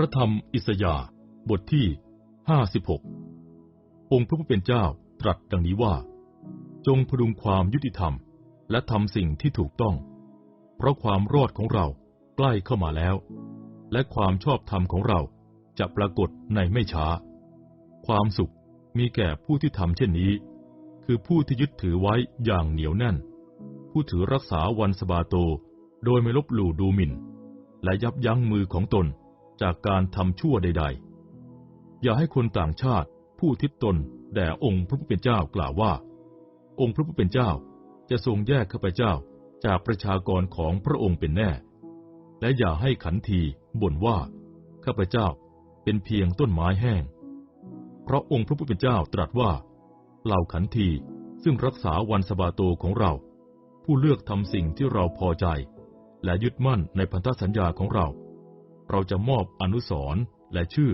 พระธรรมอิสยาห์บทที่ห้าสิบหกองค์พระผู้เป็นเจ้าตรัสดังนี้ว่า จงพดุงความยุติธรรม และทำสิ่งที่ถูกต้อง เพราะความรอดของเราใกล้เข้ามาแล้ว และความชอบธรรมของเราจะปรากฏในไม่ช้า ความสุขมีแก่ผู้ที่ทำเช่นนี้ คือผู้ที่ยึดถือไว้อย่างเหนียวแน่น ผู้ถือรักษาวันสบาโตโดยไม่ลบหลู่ดูหมิ่น และยับยั้งมือของตน จากการทำชั่วใด ๆ อย่าให้คนต่างชาติผู้ทิศตนแด่องค์พระผู้เป็นเจ้ากล่าวว่า องค์พระผู้เป็นเจ้าจะทรงแยกข้าพเจ้าจากประชากรของพระองค์เป็นแน่ และอย่าให้ขันทีบ่นว่าข้าพเจ้าเป็นเพียงต้นไม้แห้ง เพราะองค์พระผู้เป็นเจ้าตรัสว่า เหล่าขันทีซึ่งรักษาวันสบาโตของเรา ผู้เลือกทำสิ่งที่เราพอใจ และยึดมั่นในพันธสัญญาของเรา เราจะมอบอนุสรณ์และชื่อ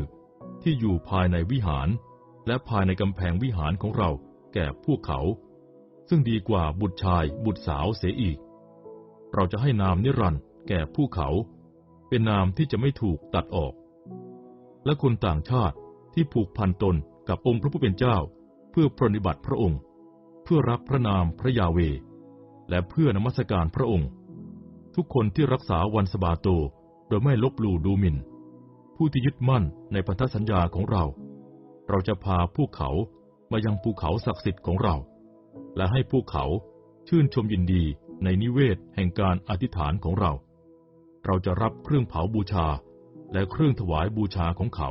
ที่อยู่ภายในวิหาร และภายในกำแพงวิหารของเราแก่พวกเขา ซึ่งดีกว่าบุตรชายบุตรสาวเสียอีก เราจะให้นามนิรันด์แก่ผู้เขา เป็นนามที่จะไม่ถูกตัดออก และคนต่างชาติที่ผูกพันตนกับองค์พระผู้เป็นเจ้า เพื่อปรนิบัติพระองค์ เพื่อรักพระนามพระยาเว และเพื่อนมัสการพระองค์ ทุกคนที่รักษาวันสบาโต ดยไม่ลบหลู่ดูหมิน่น ผู้ที่ยึดมั่นในพันธสัญญาของเรา เราจะพาพวกเขามายังภูเขาศักดิ์สิทธิ์ของเรา และให้พวกเขาชื่นชมยินดีในนิเวศแห่งการอธิษฐานของเรา เราจะรับเครื่องเผาบูชาและเครื่องถวายบูชาของเขา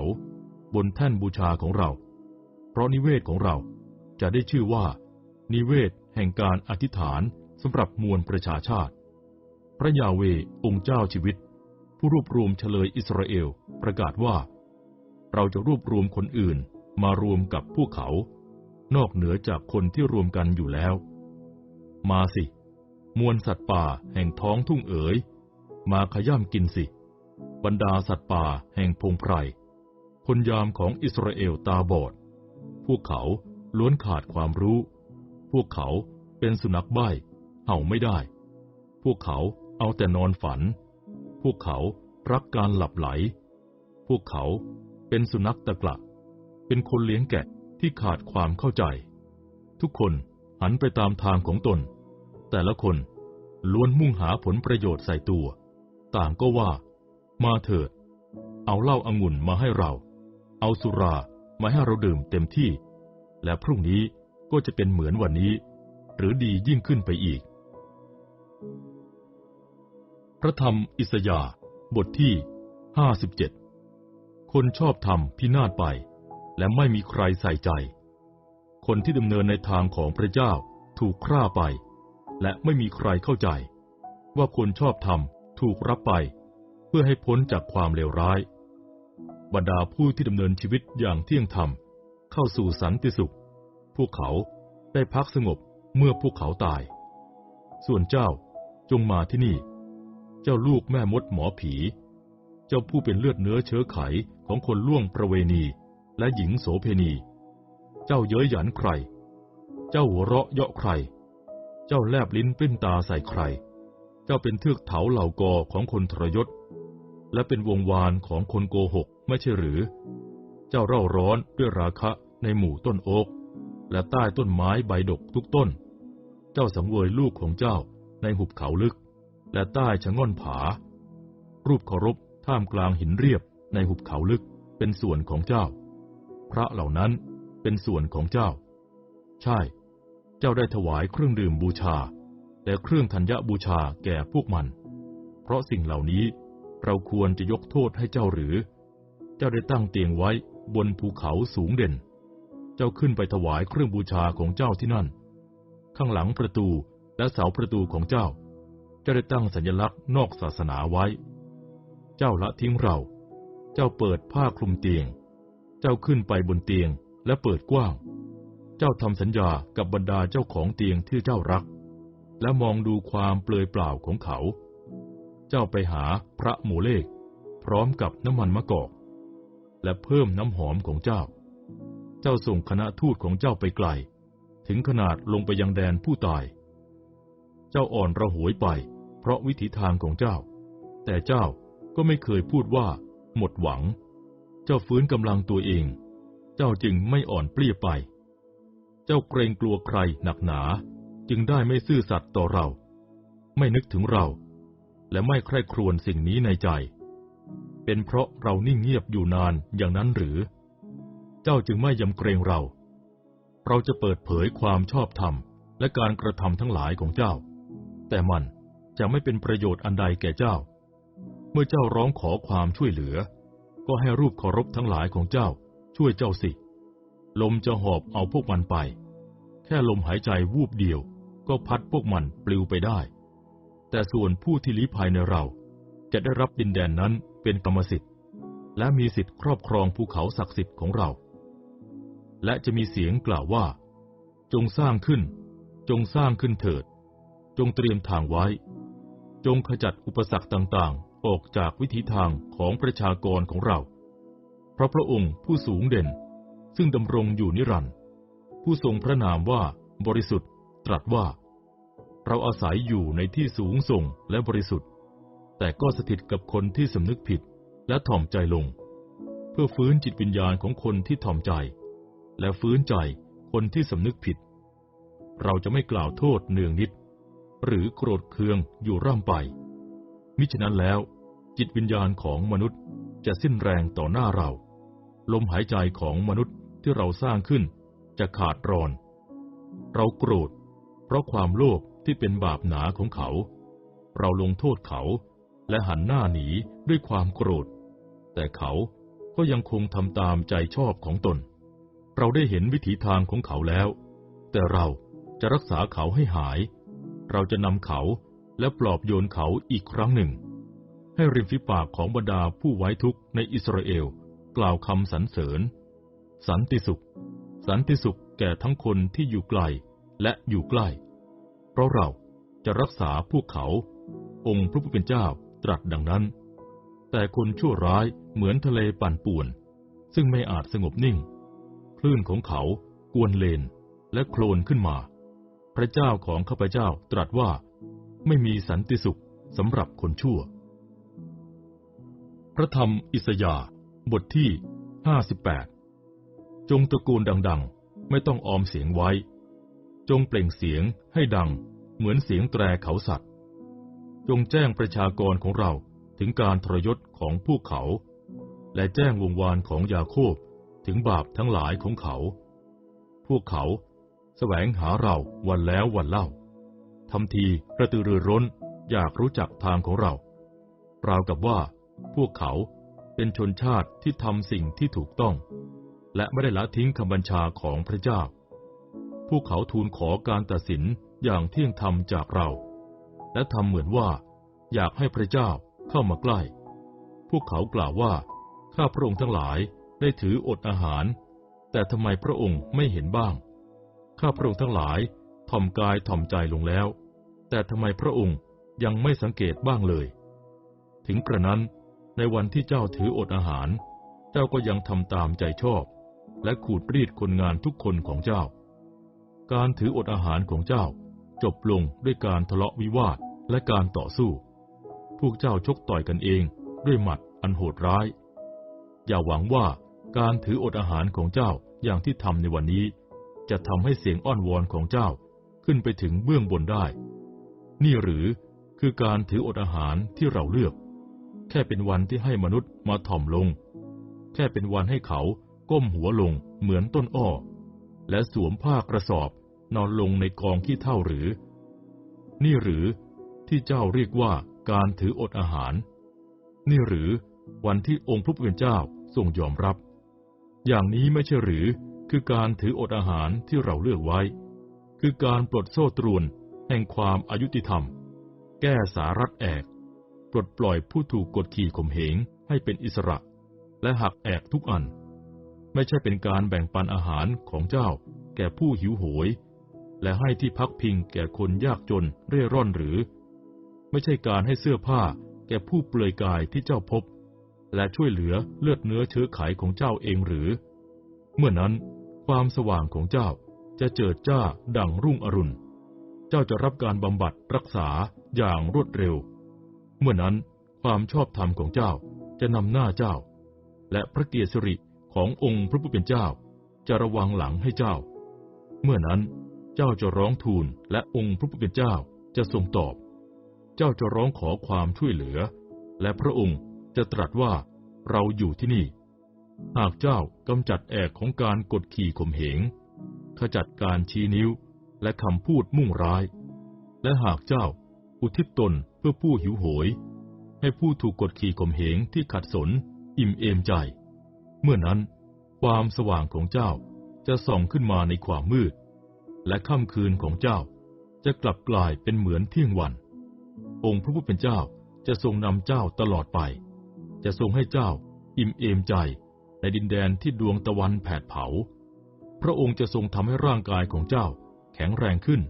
บนแท่นบูชาของเรา เพราะนิเวศของเราจะได้ชื่อว่า นิเวศแห่งการอธิษฐานสำหรับมวลประชาชาติ พระยาเวองค์เจ้าชีวิต ผู้รวบรวมเฉลยอิสราเอลประกาศว่า เราจะรวบรวมคนอื่นมารวมกับพวกเขา นอกเหนือจากคนที่รวมกันอยู่แล้ว มาสิ มวลสัตว์ป่าแห่งท้องทุ่งเอ๋ย มาขย่ำกินสิ บรรดาสัตว์ป่าแห่งพงไพร คนยามของอิสราเอลตาบอด พวกเขาล้วนขาดความรู้ พวกเขาเป็นสุนัขใบ้เห่าไม่ได้ พวกเขาเอาแต่นอนฝัน พวกเขารักการหลับไหล พวกเขาเป็นสุนัขตะกละเป็นคนเลี้ยงแกะที่ขาดความเข้าใจ ทุกคนหันไปตามทางของตน แต่ละคนล้วนมุ่งหาผลประโยชน์ใส่ตัว ต่างก็ว่า มาเถิด เอาเหล้าอางุ่นมาให้เรา เอาสุรามาให้เราดื่มเต็มที่ และพรุ่งนี้ก็จะเป็นเหมือนวันนี้ หรือดียิ่งขึ้นไปอีก พระธรรมอิสยาห์บทที่ห้าสิบเจ็ดคนชอบธรรมพินาศไป และไม่มีใครใส่ใจ คนที่ดำเนินในทางของพระเจ้าถูกฆ่าไป และไม่มีใครเข้าใจ ว่าคนชอบธรรมถูกรับไป เพื่อให้พ้นจากความเลวร้าย บรรดาผู้ที่ดำเนินชีวิตอย่างเที่ยงธรรม เข้าสู่สันติสุข พวกเขาได้พักสงบเมื่อพวกเขาตาย ส่วนเจ้าจงมาที่นี่ เจ้าลูกแม่มดหมอผี เจ้าผู้เป็นเลือดเนื้อเชื้อไขของคนล่วงประเวณีและหญิงโสเพณี เจ้าเย้ยหยันใคร เจ้าหัวเราะเยาะใคร เจ้าแลบลิ้นปลิ้นตาใส่ใคร เจ้าเป็นเทือกเถาเหล่ากอของคนทรยศ และเป็นวงวานของคนโกหกไม่ใช่หรือ เจ้าเร่าร้อนด้วยราคะในหมู่ต้นโอกและใต้ต้นไม้ใบดกทุกต้น เจ้าสังเวยลูกของเจ้าในหุบเขาลึก และใต้ชะง่อนผา รูปเคารพท่ามกลางหินเรียบในหุบเขาลึกเป็นส่วนของเจ้า พระเหล่านั้นเป็นส่วนของเจ้า ใช่ เจ้าได้ถวายเครื่องดื่มบูชา และเครื่องธัญญบูชาแก่พวกมัน เพราะสิ่งเหล่านี้เราควรจะยกโทษให้เจ้าหรือ เจ้าได้ตั้งเตียงไว้บนภูเขาสูงเด่น เจ้าขึ้นไปถวายเครื่องบูชาของเจ้าที่นั่น ข้างหลังประตูและเสาประตูของเจ้า เจ้าได้ตั้งสัญลักษณ์นอกศาสนาไว้ เจ้าละทิ้งเรา เจ้าเปิดผ้าคลุมเตียง เจ้าขึ้นไปบนเตียงและเปิดกว้าง เจ้าทำสัญญากับบรรดาเจ้าของเตียงที่เจ้ารัก และมองดูความเปลือยเปล่าของเขา เจ้าไปหาพระโมเลก พร้อมกับน้ำมันมะกอก และเพิ่มน้ำหอมของเจ้า เจ้าส่งคณะทูตของเจ้าไปไกล ถึงขนาดลงไปยังแดนผู้ตาย เจ้าอ่อนระหวยไป เพราะวิถีทางของเจ้า แต่เจ้าก็ไม่เคยพูดว่า หมดหวัง เจ้าฟื้นกำลังตัวเอง เจ้าจึงไม่อ่อนเปลี้ยไป เจ้าเกรงกลัวใครหนักหนา จึงได้ไม่ซื่อสัตย์ต่อเรา ไม่นึกถึงเรา และไม่ใคร่ครวญสิ่งนี้ในใจ เป็นเพราะเรานิ่งเงียบอยู่นานอย่างนั้นหรือ เจ้าจึงไม่ยำเกรงเรา เราจะเปิดเผยความชอบธรรมและการกระทำทั้งหลายของเจ้า แต่มัน จะไม่เป็นประโยชน์อันใดแก่เจ้า เมื่อเจ้าร้องขอความช่วยเหลือ ก็ให้รูปเคารพทั้งหลายของเจ้า ช่วยเจ้าสิ ลมจะหอบเอาพวกมันไป แค่ลมหายใจวูบเดียว ก็พัดพวกมันปลิวไปได้ แต่ส่วนผู้ที่ลี้ภัยในเราจะได้รับดินแดนนั้นเป็นกรรมสิทธิ์ และมีสิทธิ์ครอบครองภูเขาศักดิ์สิทธิ์ของเรา และจะมีเสียงกล่าวว่า จงสร้างขึ้น จงสร้างขึ้นเถิด จงเตรียมทางไว้ จงขจัดอุปสรรคต่างๆ ออกจากวิถีทางของประชากรของเรา เพราะพระองค์ผู้สูงเด่น ซึ่งดำรงอยู่นิรันดร์ผู้ทรงพระนามว่าบริสุทธิ์ตรัสว่า เราอาศัยอยู่ในที่สูงส่งและบริสุทธิ์ แต่ก็สถิตกับคนที่สำนึกผิดและถ่อมใจลง เพื่อฟื้นจิตวิญญาณของคนที่ถ่อมใจ และฟื้นใจคนที่สำนึกผิด เราจะไม่กล่าวโทษเนืองนิด หรือโกรธเคืองอยู่ร่ำไป มิฉะนั้นแล้ว จิตวิญญาณของมนุษย์จะสิ้นแรงต่อหน้าเรา ลมหายใจของมนุษย์ที่เราสร้างขึ้นจะขาดรอน เราโกรธ เพราะความโลภที่เป็นบาปหนาของเขา เราลงโทษเขาและหันหน้าหนีด้วยความโกรธ แต่เขาก็ยังคงทำตามใจชอบของตน เราได้เห็นวิถีทางของเขาแล้ว แต่เราจะรักษาเขาให้หาย เราจะนำเขาและปลอบโยนเขาอีกครั้งหนึ่ง ให้ริมฝีปากของบรรดาผู้ไว้ทุกข์ในอิสราเอลกล่าวคำสรรเสริญ สันติสุข สันติสุขแก่ทั้งคนที่อยู่ไกลและอยู่ใกล้ เพราะเราจะรักษาพวกเขา องค์พระผู้เป็นเจ้าตรัสดังนั้น แต่คนชั่วร้ายเหมือนทะเลปั่นป่วน ซึ่งไม่อาจสงบนิ่ง คลื่นของเขากวนเลนและโคลนขึ้นมา พระเจ้าของข้าพเจ้าตรัสว่า ไม่มีสันติสุขสำหรับคนชั่ว พระธรรมอิสยาห์บทที่ห้าสิบแปดจงตะโกนดัง ๆ ไม่ต้องออมเสียงไว้ จงเปล่งเสียงให้ดังเหมือนเสียงแตรเขาสัตว์ จงแจ้งประชากรของเราถึงการทรยศของพวกเขา และแจ้งวงวานของยาโคบถึงบาปทั้งหลายของเขา พวกเขา แสวงหาเราวันแล้ววันเล่าทำทีกระตือรือร้นอยากรู้จักทางของเรา ราวกับว่า พวกเขาเป็นชนชาติที่ทำสิ่งที่ถูกต้อง และไม่ได้ละทิ้งคำบัญชาของพระเจ้า พวกเขาทูลขอการตัดสินอย่างเที่ยงธรรมจากเรา และทำเหมือนว่า อยากให้พระเจ้าเข้ามาใกล้ พวกเขากล่าวว่า ข้าพระองค์ทั้งหลายได้ถืออดอาหาร แต่ทำไมพระองค์ไม่เห็นบ้าง ข้าพระองค์ทั้งหลายถ่อมกายถ่อมใจลงแล้ว แต่ทำไมพระองค์ยังไม่สังเกตบ้างเลย ถึงกระนั้นในวันที่เจ้าถืออดอาหาร เจ้าก็ยังทำตามใจชอบ และขูดรีดคนงานทุกคนของเจ้า การถืออดอาหารของเจ้า จบลงด้วยการทะเลาะวิวาทและการต่อสู้ พวกเจ้าชกต่อยกันเองด้วยหมัดอันโหดร้าย อย่าหวังว่าการถืออดอาหารของเจ้าอย่างที่ทำในวันนี้ จะทำให้เสียงอ้อนวอนของเจ้าขึ้นไปถึงเบื้องบนได้ นี่หรือคือการถืออดอาหารที่เราเลือก แค่เป็นวันที่ให้มนุษย์มาถ่อมลง แค่เป็นวันให้เขาก้มหัวลงเหมือนต้นอ้อ และสวมผ้ากระสอบนอนลงในกองขี้เท่าหรือ นี่หรือที่เจ้าเรียกว่าการถืออดอาหาร นี่หรือวันที่องค์พระผู้เป็นเจ้าทรงยอมรับ อย่างนี้ไม่ใช่หรือ คือการถืออดอาหารที่เราเลือกไว้ คือการปลดโซ่ตรวนแห่งความอายุติธรรม แก้สารัดแอกปลดปล่อยผู้ถูกกดขี่ข่มเหงให้เป็นอิสระ และหักแอกทุกอัน ไม่ใช่เป็นการแบ่งปันอาหารของเจ้า แก่ผู้หิวโหยและให้ที่พักพิงแก่คนยากจนเร่ร่อนหรือ ไม่ใช่การให้เสื้อผ้าแก่ผู้เปลือยกายที่เจ้าพบ และช่วยเหลือเลือดเนื้อเชื้อไขของเจ้าเองหรือ เมื่อนั้น ความสว่างของเจ้าจะเจิดจ้าดังรุ่งอรุณ เจ้าจะรับการบำบัดรักษาอย่างรวดเร็ว เมื่อนั้นความชอบธรรมของเจ้าจะนำหน้าเจ้าแและพระเกียรติสิริขององค์พระผู้เป็นเจ้า จะระวังหลังให้เจ้า เมื่อนั้นเจ้าจะร้องทูลและองค์พระผู้เป็นเจ้าจะทรงตอบ เจ้าจะร้องขอความช่วยเหลือ และพระองค์จะตรัสว่าเราอยู่ที่นี่ หากเจ้ากำจัดแอกของการกดขี่ข่มเหง ขจัดการชี้นิ้วและคำพูดมุ่งร้าย และหากเจ้าอุทิศตนเพื่อผู้หิวโหย ให้ผู้ถูกกดขี่ข่มเหงที่ขัดสน อิ่มเอมใจ เมื่อนั้น ความสว่างของเจ้าจะส่องขึ้นมาในความมืด และค่ำคืนของเจ้าจะกลับกลายเป็นเหมือนเที่ยงวัน องค์พระผู้เป็นเจ้าจะทรงนำเจ้าตลอดไป จะทรงให้เจ้าอิ่มเอมใจ ในดินแดนที่ดวงตะวันแผดเผา พระองค์จะทรงทำให้ร่างกายของเจ้าแข็งแรงขึ้น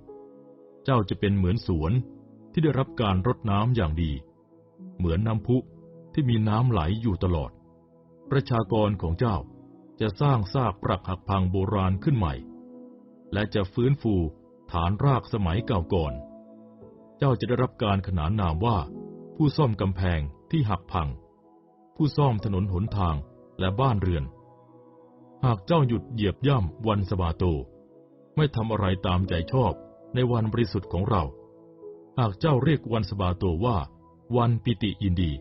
เจ้าจะเป็นเหมือนสวนที่ได้รับการรดน้ำอย่างดี เหมือนน้ำพุที่มีน้ำไหลอยู่ตลอด ประชากรของเจ้าจะสร้างซากปรักหักพังโบราณขึ้นใหม่ และจะฟื้นฟูฐานรากสมัยเก่าก่อน เจ้าจะได้รับการขนานนามว่า ผู้ซ่อมกำแพงที่หักพัง ผู้ซ่อมถนนหนทาง และบ้านเรือน หากเจ้าหยุดเหยียบย่ำวันสบาโต ไม่ทำอะไรตามใจชอบในวันบริสุทธิ์ของเรา หากเจ้าเรียกวันสบาโตว่า วันปิติยินดี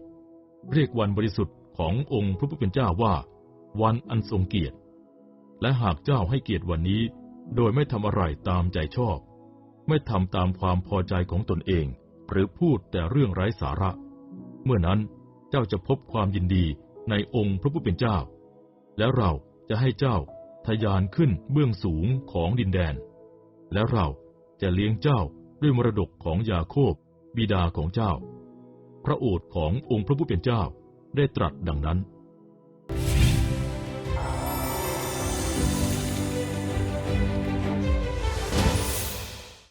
เรียกวันบริสุทธิ์ขององค์พระผู้เป็นเจ้าว่า วันอันทรงเกียรติ และหากเจ้าให้เกียรติวันนี้ โดยไม่ทำอะไรตามใจชอบ ไม่ทำตามความพอใจของตนเอง หรือพูดแต่เรื่องไร้สาระ เมื่อนั้นเจ้าจะพบความยินดี ในองค์พระผู้เป็นเจ้า แล้วเราจะให้เจ้าทยานขึ้นเบื้องสูงของดินแดน และเราจะเลี้ยงเจ้าด้วยมรดกของยาโคบบิดาของเจ้า พระโอษฐ์ขององค์พระผู้เป็นเจ้าได้ตรัสดังนั้น